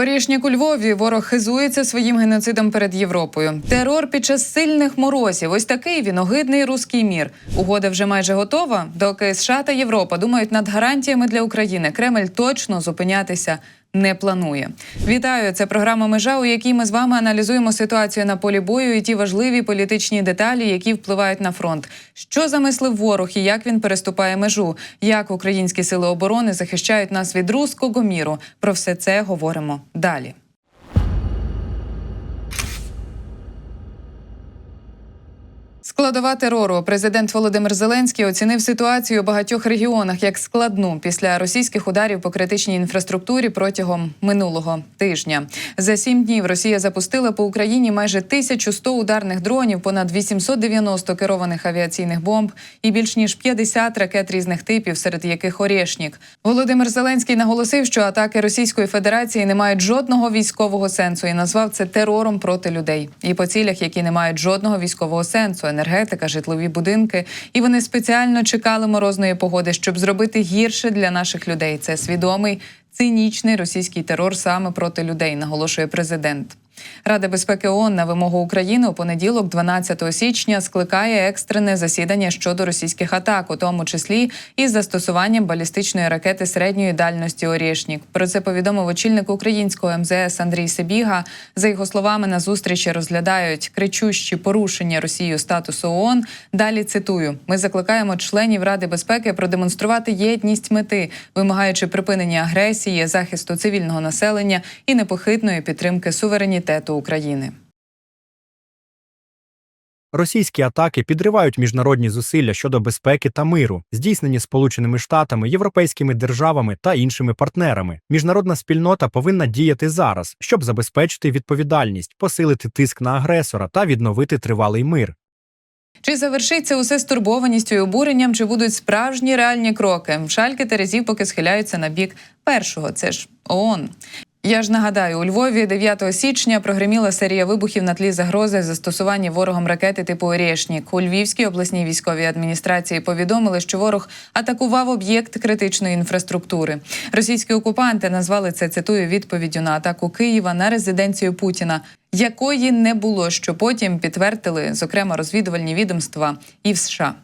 Орішнік у Львові ворог хизується своїм геноцидом перед Європою. Терор під час сильних морозів. Ось такий він огидний руський мір. Угода вже майже готова. Доки США та Європа думають над гарантіями для України. Кремль точно зупинятися. Не планує. Вітаю! Це програма Межа, у якій ми з вами аналізуємо ситуацію на полі бою і ті важливі політичні деталі, які впливають на фронт. Що замислив ворог і як він переступає межу? Як українські сили оборони захищають нас від руського міру? Про все це говоримо далі. Складова терору президент Володимир Зеленський оцінив ситуацію у багатьох регіонах як складну після російських ударів по критичній інфраструктурі протягом минулого тижня. За сім днів Росія запустила по Україні майже 1100 ударних дронів, понад 890 керованих авіаційних бомб і більш ніж 50 ракет різних типів, серед яких Орєшнік. Володимир Зеленський наголосив, що атаки Російської Федерації не мають жодного військового сенсу і назвав це терором проти людей. І по цілях, які не мають жодного військового сенсу, енергетика, житлові будинки. І вони спеціально чекали морозної погоди, щоб зробити гірше для наших людей. Це свідомий цинічний російський терор саме проти людей, наголошує президент. Рада безпеки ООН на вимогу України у понеділок, 12 січня, скликає екстрене засідання щодо російських атак, у тому числі із застосуванням балістичної ракети середньої дальності Орєшнік. Про це повідомив очільник українського МЗС Андрій Себіга. За його словами, на зустрічі розглядають кричущі порушення Росією статусу ООН. Далі цитую: ми закликаємо членів Ради безпеки продемонструвати єдність мети, вимагаючи припинення агресії, захисту цивільного населення і непохитної підтримки суверенітету України. Російські атаки підривають міжнародні зусилля щодо безпеки та миру, здійснені Сполученими Штатами, європейськими державами та іншими партнерами. Міжнародна спільнота повинна діяти зараз, щоб забезпечити відповідальність, посилити тиск на агресора та відновити тривалий мир. Чи завершиться усе стурбованістю і обуренням, чи будуть справжні реальні кроки? Шальки Терезів поки схиляються на бік першого. Це ж ООН. Я ж нагадаю, у Львові 9 січня прогреміла серія вибухів на тлі загрози застосування ворогом ракети типу «Орєшнік». У Львівській обласній військовій адміністрації повідомили, що ворог атакував об'єкт критичної інфраструктури. Російські окупанти назвали це цитую відповіддю на атаку Києва на резиденцію Путіна, якої не було, що потім підтвердили, зокрема, розвідувальні відомства і в США.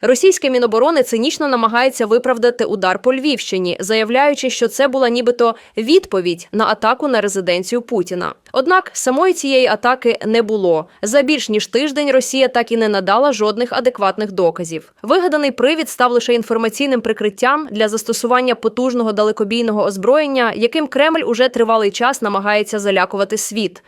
Російське міноборони цинічно намагається виправдати удар по Львівщині, заявляючи, що це була нібито відповідь на атаку на резиденцію Путіна. Однак самої цієї атаки не було. За більш ніж тиждень Росія так і не надала жодних адекватних доказів. Вигаданий привід став лише інформаційним прикриттям для застосування потужного далекобійного озброєння, яким Кремль уже тривалий час намагається залякувати світ.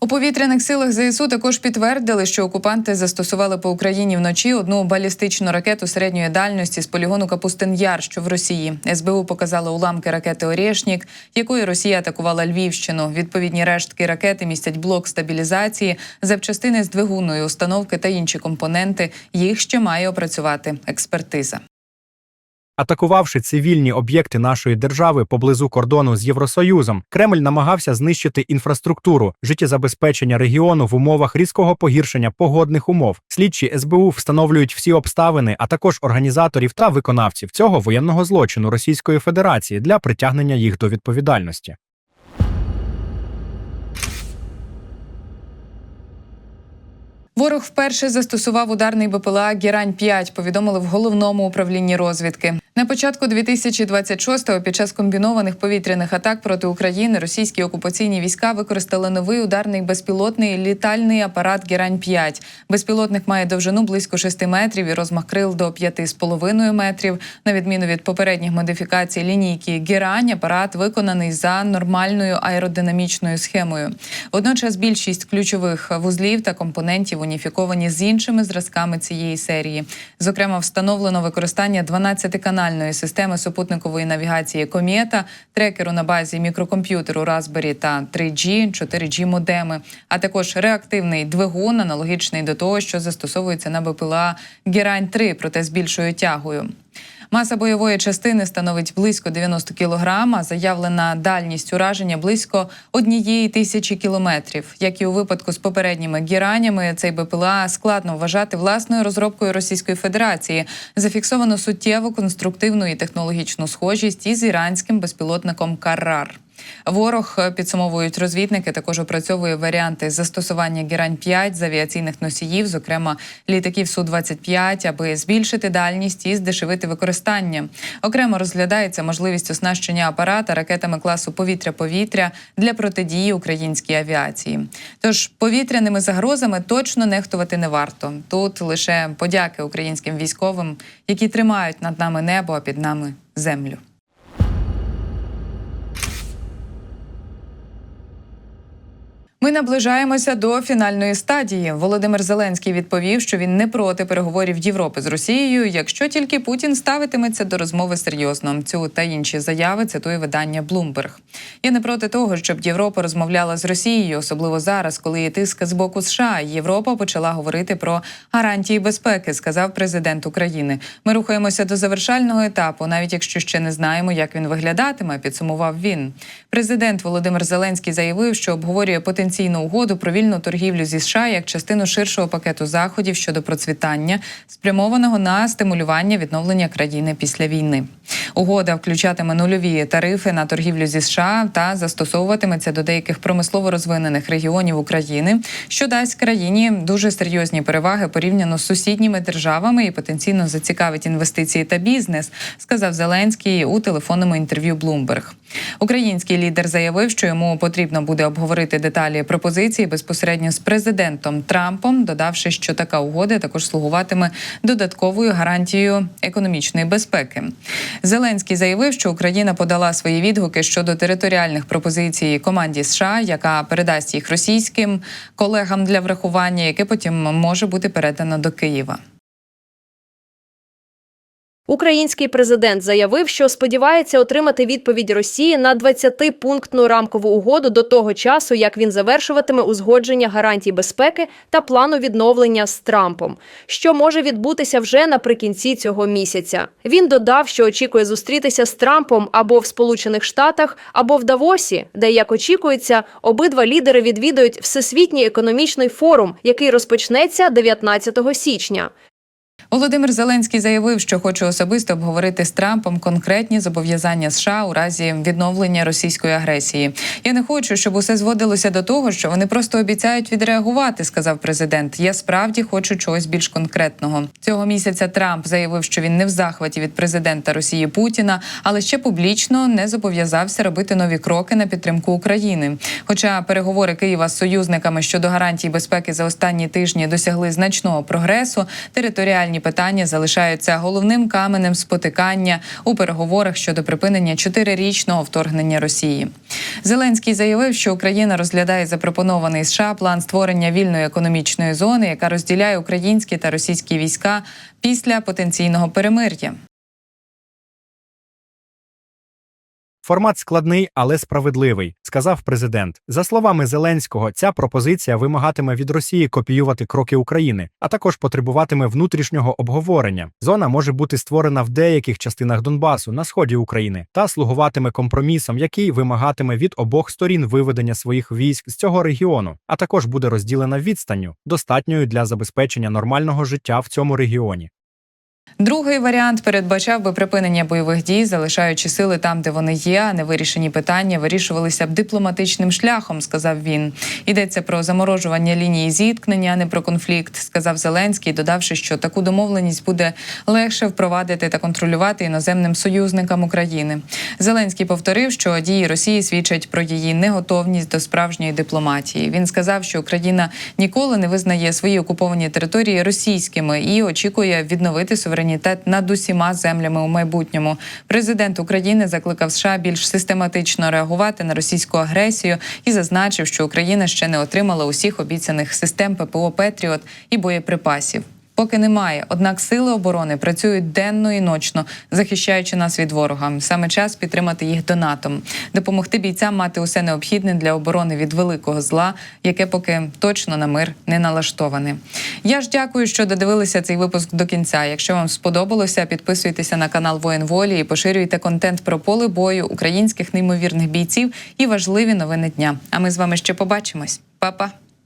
У повітряних силах ЗСУ також підтвердили, що окупанти застосували по Україні вночі одну балістичну ракету середньої дальності з полігону Капустин Яр, що в Росії. СБУ показали уламки ракети Орєшнік, якою Росія атакувала Львівщину. Відповідні рештки ракети містять блок стабілізації, запчастини з двигунної установки та інші компоненти. Їх ще має опрацювати експертиза. Атакувавши цивільні об'єкти нашої держави поблизу кордону з Євросоюзом, Кремль намагався знищити інфраструктуру, життєзабезпечення регіону в умовах різкого погіршення погодних умов. Слідчі СБУ встановлюють всі обставини, а також організаторів та виконавців цього воєнного злочину Російської Федерації для притягнення їх до відповідальності. Ворог вперше застосував ударний БПЛА Герань 5 повідомили в головному управлінні розвідки. На початку 2026-го під час комбінованих повітряних атак проти України російські окупаційні війська використали новий ударний безпілотний літальний апарат Герань 5 Безпілотник має довжину близько 6 метрів і розмах крил до 5,5 метрів. На відміну від попередніх модифікацій лінійки Герань, апарат виконаний за нормальною аеродинамічною схемою. Водночас більшість ключових вузлів та компонентів уніфіковані з іншими зразками цієї серії. Зокрема, встановлено використання 12-канальної системи супутникової навігації Комета, трекеру на базі мікрокомп'ютеру Raspberry та 3G, 4G модеми, а також реактивний двигун, аналогічний до того, що застосовується на БПЛА Герань 3 проте з більшою тягою. Маса бойової частини становить близько 90 кг, а заявлена дальність ураження близько однієї тисячі кілометрів. Як і у випадку з попередніми гіранями, цей БПЛА складно вважати власною розробкою Російської Федерації. Зафіксовано суттєву конструктивну і технологічну схожість із іранським безпілотником Карар. Ворог е, підсумовують розвідники. Також опрацьовує варіанти застосування гірань 5 з авіаційних носіїв, зокрема літаків су 25 аби збільшити дальність і здешевити використання. Окремо розглядається можливість оснащення апарата ракетами класу повітря-повітря для протидії українській авіації. Тож повітряними загрозами точно нехтувати не варто. Тут лише подяки українським військовим, які тримають над нами небо, а під нами землю. Ми наближаємося до фінальної стадії. Володимир Зеленський відповів, що він не проти переговорів Європи з Росією, якщо тільки Путін ставитиметься до розмови серйозно. Цю та інші заяви цитує видання Bloomberg. Я не проти того, щоб Європа розмовляла з Росією, особливо зараз, коли є тиск з боку США. Європа почала говорити про гарантії безпеки, сказав президент України. Ми рухаємося до завершального етапу, навіть якщо ще не знаємо, як він виглядатиме. Підсумував він. Президент Володимир Зеленський заявив, що обговорює потенційну угоду про вільну торгівлю зі США як частину ширшого пакету заходів щодо процвітання, спрямованого на стимулювання відновлення країни після війни. Угода включатиме нульові тарифи на торгівлю зі США та застосовуватиметься до деяких промислово розвинених регіонів України, що дасть країні дуже серйозні переваги порівняно з сусідніми державами і потенційно зацікавить інвестиції та бізнес, сказав Зеленський у телефонному інтерв'ю Bloomberg. Український лідер заявив, що йому потрібно буде обговорити деталі пропозиції безпосередньо з президентом Трампом, додавши, що така угода також слугуватиме додатковою гарантією економічної безпеки. Зеленський заявив, що Україна подала свої відгуки щодо територіальних пропозицій команді США, яка передасть їх російським колегам для врахування, яке потім може бути передано до Києва. Український президент заявив, що сподівається отримати відповідь Росії на 20-пунктну рамкову угоду до того часу, як він завершуватиме узгодження гарантій безпеки та плану відновлення з Трампом, що може відбутися вже наприкінці цього місяця. Він додав, що очікує зустрітися з Трампом або в Сполучених Штатах, або в Давосі, де, як очікується, обидва лідери відвідують Всесвітній економічний форум, який розпочнеться 19 січня. Володимир Зеленський заявив, що хоче особисто обговорити з Трампом конкретні зобов'язання США у разі відновлення російської агресії. Я не хочу, щоб усе зводилося до того, що вони просто обіцяють відреагувати, сказав президент. Я справді хочу чогось більш конкретного. Цього місяця Трамп заявив, що він не в захваті від президента Росії Путіна, але ще публічно не зобов'язався робити нові кроки на підтримку України. Хоча переговори Києва з союзниками щодо гарантій безпеки за останні тижні досягли значного прогресу, територіальні питання залишаються головним каменем спотикання у переговорах щодо припинення чотирирічного вторгнення Росії. Зеленський заявив, що Україна розглядає запропонований США план створення вільної економічної зони, яка розділяє українські та російські війська після потенційного перемир'я. Формат складний, але справедливий, сказав президент. За словами Зеленського, ця пропозиція вимагатиме від Росії копіювати кроки України, а також потребуватиме внутрішнього обговорення. Зона може бути створена в деяких частинах Донбасу на сході України та слугуватиме компромісом, який вимагатиме від обох сторін виведення своїх військ з цього регіону, а також буде розділена відстанню, достатньою для забезпечення нормального життя в цьому регіоні. Другий варіант передбачав би припинення бойових дій, залишаючи сили там, де вони є, а невирішені питання вирішувалися б дипломатичним шляхом, сказав він. Йдеться про заморожування лінії зіткнення, а не про конфлікт, сказав Зеленський, додавши, що таку домовленість буде легше впровадити та контролювати іноземним союзникам України. Зеленський повторив, що дії Росії свідчать про її неготовність до справжньої дипломатії. Він сказав, що Україна ніколи не визнає свої окуповані території російськими і очікує відновити суверенітет над усіма землями у майбутньому. Президент України закликав США більш систематично реагувати на російську агресію і зазначив, що Україна ще не отримала усіх обіцяних систем ППО Петріот і боєприпасів. Поки немає. Однак сили оборони працюють денно і ночно, захищаючи нас від ворога. Саме час підтримати їх донатом, допомогти бійцям мати усе необхідне для оборони від великого зла, яке поки точно на мир не налаштоване. Я ж дякую, що додивилися цей випуск до кінця. Якщо вам сподобалося, підписуйтеся на канал Воїн Волі і поширюйте контент про поле бою українських неймовірних бійців і важливі новини дня. А ми з вами ще побачимось. Па-па!